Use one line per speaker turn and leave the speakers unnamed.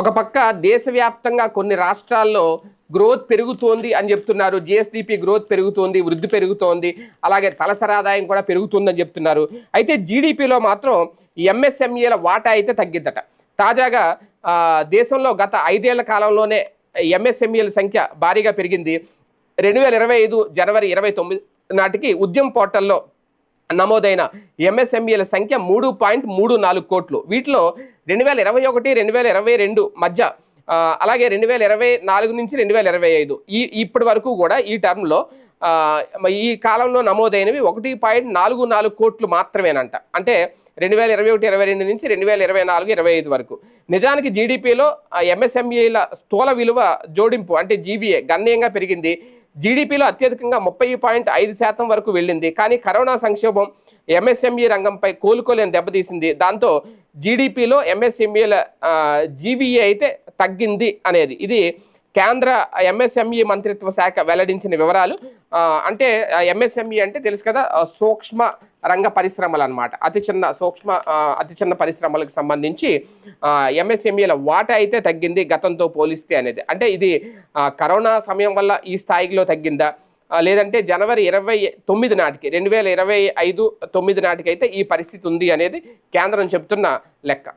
ఒక పక్క దేశవ్యాప్తంగా కొన్ని రాష్ట్రాల్లో గ్రోత్ పెరుగుతోంది అని చెప్తున్నారు. జిఎస్డిపి గ్రోత్ పెరుగుతోంది వృద్ధి పెరుగుతోంది అలాగే తలసరి ఆదాయం కూడా పెరుగుతుందని చెప్తున్నారు. అయితే జీడిపిలో మాత్రం ఎంఎస్ఎంఈల వాటా అయితే తగ్గిద్దట. తాజాగా దేశంలో గత ఐదేళ్ళ కాలంలోనే ఎంఎస్ఎంఈల సంఖ్య భారీగా పెరిగింది. రెండు వేల ఇరవై ఐదు జనవరి ఇరవై తొమ్మిది నాటికి ఉద్యమ పోర్టల్లో నమోదైన ఎంఎస్ఎంఈల సంఖ్య మూడు పాయింట్ మూడు నాలుగు కోట్లు. వీటిలో రెండు వేల ఇరవై ఒకటి రెండు వేల ఇరవై రెండు మధ్య అలాగే రెండు వేల ఇరవై నాలుగు నుంచి రెండు వేల ఇరవై ఐదు ఈ ఇప్పటి వరకు కూడా ఈ టర్మ్లో ఈ కాలంలో నమోదైనవి ఒకటి పాయింట్ నాలుగు నాలుగు కోట్లు మాత్రమేనంట. అంటే రెండు వేల ఇరవై ఒకటి ఇరవై రెండు నుంచి రెండు వేల ఇరవై నాలుగు ఇరవై ఐదు వరకు. నిజానికి జీడిపిలో ఎంఎస్ఎంఈల స్థూల విలువ జోడింపు అంటే జీబీఏ గణనీయంగా పెరిగింది. జీడిపిలో అత్యధికంగా ముప్పై పాయింట్ ఐదు శాతం వరకు వెళ్ళింది. కానీ కరోనా సంక్షోభం ఎంఎస్ఎంఈ రంగంపై కోలుకోలేని దెబ్బతీసింది. దాంతో జీడిపిలో ఎంఎస్ఎంఈల జీవీఏ అయితే తగ్గింది అనేది. ఇది కేంద్ర ఎంఎస్ఎంఈ మంత్రిత్వ శాఖ వెల్లడించిన వివరాలు. అంటే ఎంఎస్ఎంఈ అంటే తెలుసు కదా సూక్ష్మ రంగ పరిశ్రమలు అనమాట అతి చిన్న సూక్ష్మ అతి చిన్న పరిశ్రమలకు సంబంధించి ఎంఎస్ఎంఈల వాటా అయితే తగ్గింది గతంతో పోలిస్తే అనేది. అంటే ఇది కరోనా సమయం వల్ల ఈ స్థాయిలో తగ్గిందా? లేదంటే జనవరి ఇరవై తొమ్మిది నాటికి రెండు వేల ఇరవై ఐదు తొమ్మిది నాటికి అయితే ఈ పరిస్థితి ఉంది అనేది కేంద్రం చెప్తున్న లెక్క.